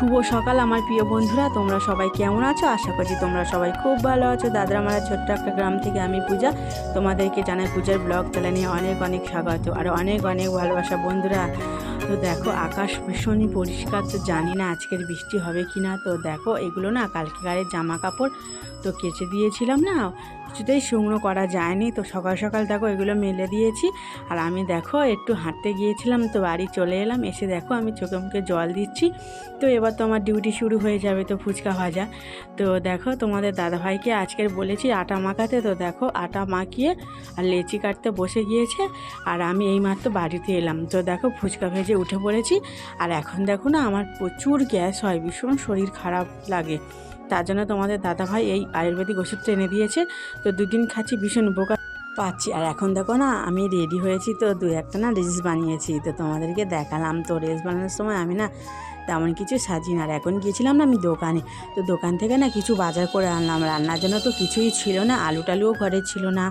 শুভ সকাল, আমার প্রিয় বন্ধুরা। তোমরা সবাই কেমন আছো? আশা করছি তোমরা সবাই খুব ভালো আছো। দাদরামারা ছোট্ট একটা গ্রাম থেকে আমি পূজা। তোমাদেরকে জানাই পূজার ব্লগ চ্যানেলে অনেক অনেক স্বাগত আর অনেক অনেক ভালোবাসা বন্ধুরা। তো দেখো, আকাশ ভীষণই পরিষ্কার, তো জানি না আজকের বৃষ্টি হবে কি না তো দেখো, এগুলো না কালকে গাড়ির জামা কাপড় তো কেচে দিয়েছিলাম না। কিছুতেই শুকনো করা যায়নি। তো সকাল সকাল দেখো এগুলো মেলে দিয়েছি। আর আমি দেখো একটু হাঁটতে গিয়েছিলাম তো বাড়ি চলে এলাম। এসে দেখো আমি চোখে মুখে জল দিচ্ছি। তো এবার তো আমার ডিউটি শুরু হয়ে যাবে তো ফুচকা ভাজা। তো দেখো তোমাদের দাদাভাইকে আজকের বলেছি আটা মাখাতে। তো দেখো আটা মাখিয়ে আর লেচি কাটতে বসে গিয়েছে। আর আমি এইমাত্র বাড়িতে এলাম। তো দেখো ফুচকা ভেজে উঠে পড়েছি। আর এখন দেখো না আমার প্রচুর গ্যাস হয়, ভীষণ শরীর খারাপ লাগে। তার জন্য তোমাদের দাদাভাই এই আয়ুর্বেদিক ওষুধটা এনে দিয়েছে। তো দুদিন খাচ্ছি, ভীষণ উপকার পাচ্ছি। আর এখন দেখো না, আমি রেডি হয়েছি তো দু একটা না রিলস বানিয়েছি। তো তোমাদেরকে দেখালাম তো, রিলস বানানোর সময় আমি না তেমন কিছু সাজি না। আর এখন গিয়েছিলাম না আমি দোকানে। তো দোকান থেকে না কিছু বাজার করে আনলাম। রান্নার জন্য তো কিছুই ছিল না। আলু টালুও ঘরে ছিল না।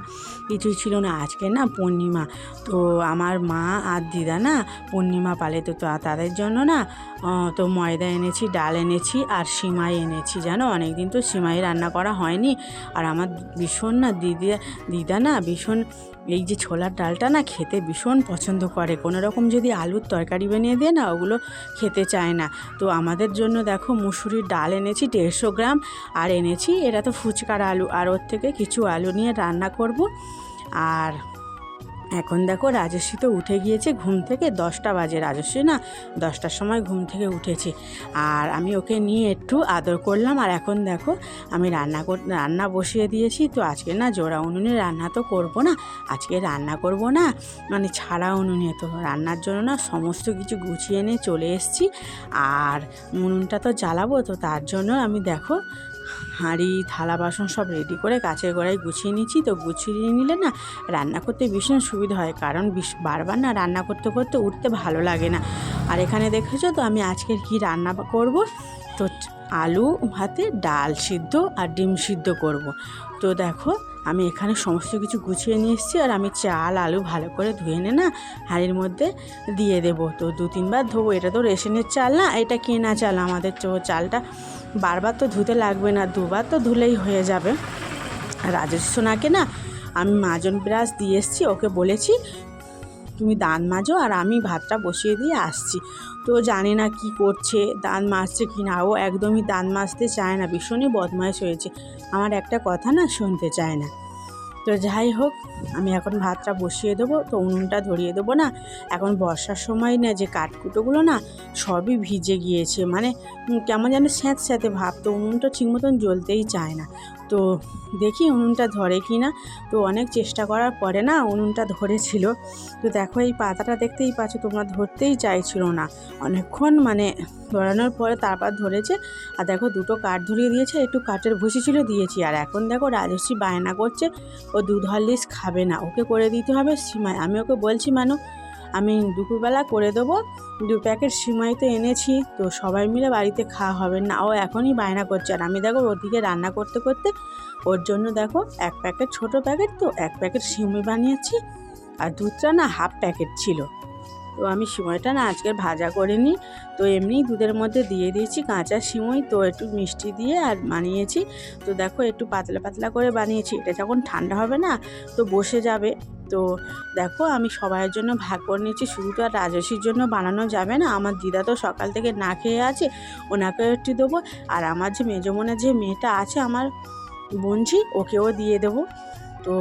কিছুই ছিল না। আজকে না পূর্ণিমা। তো আমার মা আর দিদা না পূর্ণিমা পালে তো তাদের জন্য না তো ময়দা এনেছি, ডাল এনেছি আর সিমাই এনেছি। জানো? অনেক দিন তো সিমাই রান্না করা হয়নি। আর আমার ভীষণ না দিদি, দিদা না ভীষণ এই যে ছোলার ডালটা না খেতে ভীষণ পছন্দ করে। কোনো রকম যদি আলুর তরকারি বানিয়ে দিয়ে না, ওগুলো খেতে চায় না। তো আমাদের জন্য দেখো মুসুরির ডাল এনেছি দেড়শো গ্রাম, আর এনেছি এটা তো ফুচকার আলু, আর ওর থেকে কিছু আলু নিয়ে রান্না করব। আর এখন দেখো রাজস্বী তো উঠে গিয়েছে, ঘুম থেকে দশটা বাজে রাজস্বী না? দশটার সময় ঘুম থেকে উঠেছে। আর আমি ওকে নিয়ে একটু আদর করলাম, আর এখন দেখো আমি রান্না রান্না বসিয়ে দিয়েছি, তো আজকে না জোড়া উনুনে রান্না তো করব না। আজকে রান্না করব না মানে ছাড়া উনুনে তো। রান্নার জন্য না সমস্ত কিছু গুছিয়ে নিয়ে চলে এসেছি, আর উনুনটা তো জ্বালাবো, তো তার জন্য আমি দেখো হাঁড়ি, থালা, বাসন সব রেডি করে কাছের গোড়ায় গুছিয়ে নিচ্ছি তো গুছিয়ে নিলে না রান্না করতে ভীষণ সুবিধা হয়, কারণ বারবার না রান্না করতে করতে উঠতে ভালো লাগে না। আর এখানে দেখেছ তো আমি আজকে কি রান্না করব? তো আলু, ভাতে ডাল সিদ্ধ আর ডিম সিদ্ধ করব। তো দেখো আমি এখানে সমস্ত কিছু গুছিয়ে নিয়ে এসেছি আর আমি চাল, আলু ভালো করে ধুয়ে এনে না হাঁড়ির মধ্যে দিয়ে দেবো। তো দু তিনবার ধোবো, এটা তো রেশনের চাল না, এটা কেনা চাল আমাদের চালটা বারবার তো ধুতে লাগবে না, দুবার তো ধুলেই হয়ে যাবে। রাজেশ সোনাকে না আমি মাজন ব্রাশ দিয়ে এসছি, ওকে বলেছি, তুমি দাঁত মাজো আর আমি ভাতটা বসিয়ে দিয়ে আসছি। তো জানে না কি করছে দাঁত মাজছে কি না, ও একদমই দাঁত মাজতে চায় না, ভীষণই বদমাইশ হয়েছে। আমার একটা কথা না শুনতে চায় না। তো যাই হোক, আমি এখন ভাতটা বসিয়ে দেবো, তো উনুনটা ধরিয়ে দেবো না। এখন বর্ষার সময় না, যে কাঠকুটোগুলো না, সবই ভিজে গিয়েছে। মানে কেমন যেন স্যাঁত স্যাঁতে ভাব, তো উনুনটা ঠিক মতন জ্বলতেই চায় না। তো দেখি উনুনটা ধরে কি না। তো অনেক চেষ্টা করার পরে না উনুনটা ধরেছিল। তো দেখো এই পাতাটা দেখতেই পাচ্ছ তোমরা ধরতেই চাইছিল না। অনেকক্ষণ মানে ধরানোর পরে তারপর ধরেছে। আর দেখো দুটো কাঠ ধরিয়ে দিয়েছে, একটু কাঠের ভুসি ছিল দিয়েছি। আর এখন দেখো রাজশ্রী বায়না করছে, ও দুধ হরলিক্স খাবে না। ওকে করে দিতে হবে সিমাই আমি ওকে বলছি, মানু আমি দুপুরবেলা করে দেবো। দু প্যাকেট সিমাই তো এনেছি, তো সবাই মিলে বাড়িতে খাওয়া হবে না। ও এখনই বায়না করছে আর আমি দেখো ওদিকে রান্না করতে করতে ওর জন্য দেখো এক প্যাকেট ছোট প্যাকেট, তো এক প্যাকেট সিমাই বানিয়েছি। আর দুধটা না হাফ প্যাকেট ছিল। তো আমি সিমইটা না আজকের ভাজা করিনি। তো এমনি দুধের মধ্যে দিয়ে দিয়েছি কাঁচা সিমই, তো একটু মিষ্টি দিয়ে আর বানিয়েছি। তো দেখো একটু পাতলা পাতলা করে বানিয়েছি, এটা যখন ঠান্ডা হবে না তো বসে যাবে। তো দেখো আমি সবাইয়ের জন্য ভাগ করে নিয়েছি, শুধু তো আর রাজস্বীর জন্য বানানো যাবে না, আমার দিদা তো সকাল থেকে না খেয়ে আছে, ওনাকেও একটু দেবো। আর আমার যে মেজমনের যে মেয়েটা আছে, আমার বোনঝি ওকেও দিয়ে দেবো। তো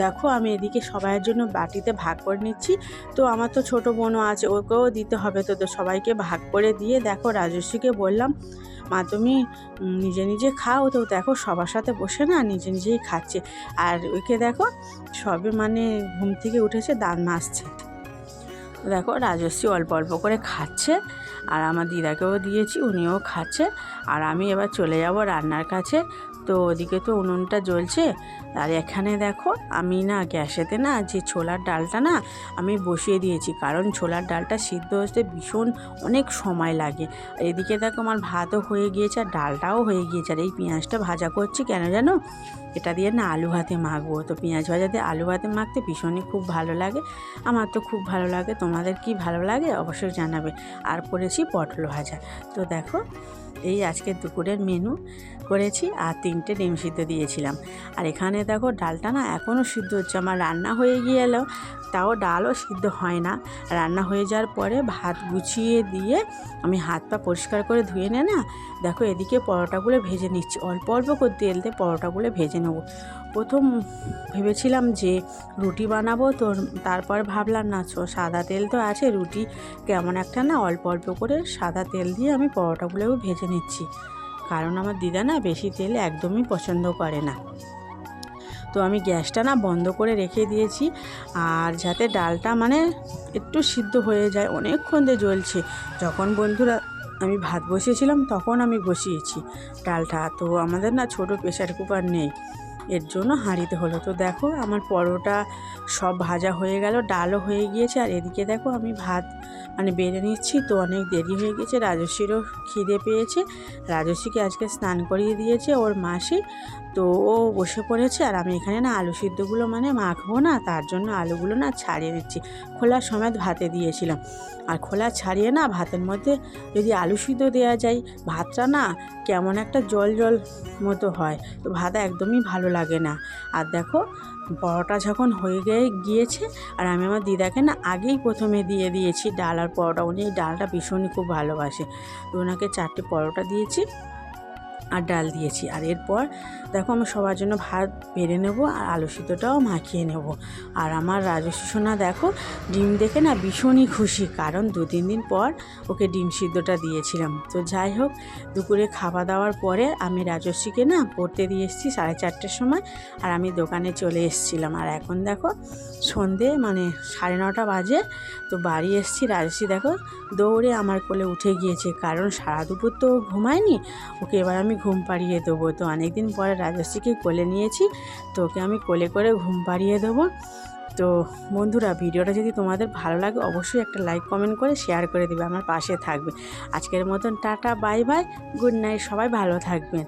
দেখো আমি এদিকে সবাইয়ের জন্য বাটিতে ভাগ করে নিচ্ছি। তো আমার তো ছোট বোনও আছে, ওকেও দিতে হবে। তো তো সবাইকে ভাগ করে দিয়ে দেখো রাজস্বীকে বললাম, মা তুমি নিজে নিজে খাও। তো দেখো সবার সাথে বসে না নিজে নিজেই খাচ্ছে। আর ওকে দেখো সবে মানে ঘুম থেকে উঠেছে দাঁত মাজছে দেখো রাজস্বী অল্প অল্প করে খাচ্ছে, আর আমার দিদাকেও দিয়েছি, উনিও খাচ্ছে। আর আমি এবার চলে যাব রান্নার কাছে। তো ওদিকে তো উনুনটা জ্বলছে। আর এখানে দেখো, আমি না গ্যাসেতে না যে ছোলার ডালটা না আমি বসিয়ে দিয়েছি। কারণ ছোলার ডালটা সিদ্ধ হতে ভীষণ অনেক সময় লাগে। এদিকে দেখো আমার ভাতও হয়ে গিয়েছে আর ডালটাও হয়ে গিয়েছে। আর এই পেঁয়াজটা ভাজা করছি কেন জানো? এটা দিয়ে না আলু ভাতে মাখবো। তো পেঁয়াজ ভাজাতে, আলু ভাতে মাখতে ভীষণই খুব ভালো লাগে। আমার তো খুব ভালো লাগে। তোমাদের কি ভালো লাগে অবশ্যই জানাবে। আর করেছি পটল ভাজা। তো দেখো এই আজকে দুপুরের মেনু করেছি আর তিনটে ডিম সিদ্ধ দিয়েছিলাম। আর এখানে দেখো ডালটা না এখনও সিদ্ধ হচ্ছে, আমার রান্না হয়ে গিয়ে এলো তাও ডালও সিদ্ধ হয় না। রান্না হয়ে যাওয়ার পরে ভাত গুছিয়ে দিয়ে আমি হাত পা পরিষ্কার করে ধুয়ে নে না, দেখো এদিকে পরোটাগুলো ভেজে নিচ্ছি, অল্প অল্প করে তেল দিয়ে পরোটাগুলো ভেজে নেব। প্রথম ভেবেছিলাম যে রুটি বানাবো, তো তারপর ভাবলাম, না সাদা তেল তো আছে, রুটি কেমন একটা না, অল্প অল্প করে সাদা তেল দিয়ে আমি পরোটাগুলোও ভেজে নিচ্ছি। কারণ আমার দিদা না, বেশি তেল একদমই পছন্দ করে না। তো আমি গ্যাসটা না, বন্ধ করে রেখে দিয়েছি, আর যাতে ডালটা মানে একটু সিদ্ধ হয়ে যায়, অনেকক্ষণ দিয়ে জ্বলছে। যখন বন্ধুরা, আমি ভাত বসিয়েছিলাম, তখন আমি বসিয়েছি ডালটা। তো আমাদের না, ছোট প্রেশার কুকার নেই। এর জন্য হাঁড়িতে হলো। তো দেখো আমার পরোটা সব ভাজা হয়ে গেল, ডালও হয়ে গিয়েছে। আর এদিকে দেখো আমি ভাত মানে বেড়ে নিচ্ছি, তো অনেক দেরি হয়ে গেছে। রাজস্বীরও খিদে পেয়েছে। রাজস্বীকে আজকে স্নান করিয়ে দিয়েছে ওর মাসি। তো ও বসে পড়েছে আর আমি এখানে না আলু সিদ্ধগুলো মানে মাখবো না, তার জন্য আলুগুলো না ছাড়িয়ে দিচ্ছি। খোলা সমেত ভাতে দিয়েছিলাম। আর খোলা ছাড়িয়ে না ভাতের মধ্যে যদি আলু সিদ্ধ দেওয়া যায়, ভাতটা না কেমন একটা জল জল মতো হয়, তো ভাত একদমই ভালো লাগে না। আর দেখো, পরোটা যখন হয়ে গিয়ে গিয়েছে, আর আমি আমার দিদাকে না আগেই প্রথমে দিয়ে দিয়েছি ডাল আর পরোটা। উনি ডালটা ভীষণই খুব ভালোবাসে। তো ওনাকে চারটে পরোটা দিয়েছি। আর ডাল দিয়েছি। আর এরপর দেখো আমি সবার জন্য ভাত বেড়ে নেব আর আলু সিদ্ধটাও মাখিয়ে নেব। আর আমার রাজস্ব সোনা দেখো ডিম দেখে না ভীষণই খুশি, কারণ দু, তিন দিন পর ওকে ডিম সিদ্ধটা দিয়েছিলাম। তো যাই হোক, দুপুরে খাওয়া দাওয়ার পরে আমি রাজস্বীকে না পড়তে দিয়ে এসেছি সাড়ে চারটের সময় আর আমি দোকানে চলে এসেছিলাম। আর এখন দেখো সন্ধে মানে সাড়ে নটা বাজে, তো বাড়ি এসেছি। রাজস্বী দেখো দৌড়ে আমার কোলে উঠে গিয়েছে, কারণ সারা দুপুর তো ঘুমায়নি, ওকে এবার আমি ঘুম পাড়িয়ে দেবো। তো অনেকদিন পরে রাজশ্রীকে কোলে নিয়েছি, তো ওকে আমি কোলে করে ঘুম পাড়িয়ে দেবো। তো বন্ধুরা, ভিডিওটা যদি তোমাদের ভালো লাগে, অবশ্যই একটা লাইক কমেন্ট করে শেয়ার করে দেবে, আমার পাশে থাকবে। আজকের মতন tata bye bye good night সবাই ভালো থাকবেন।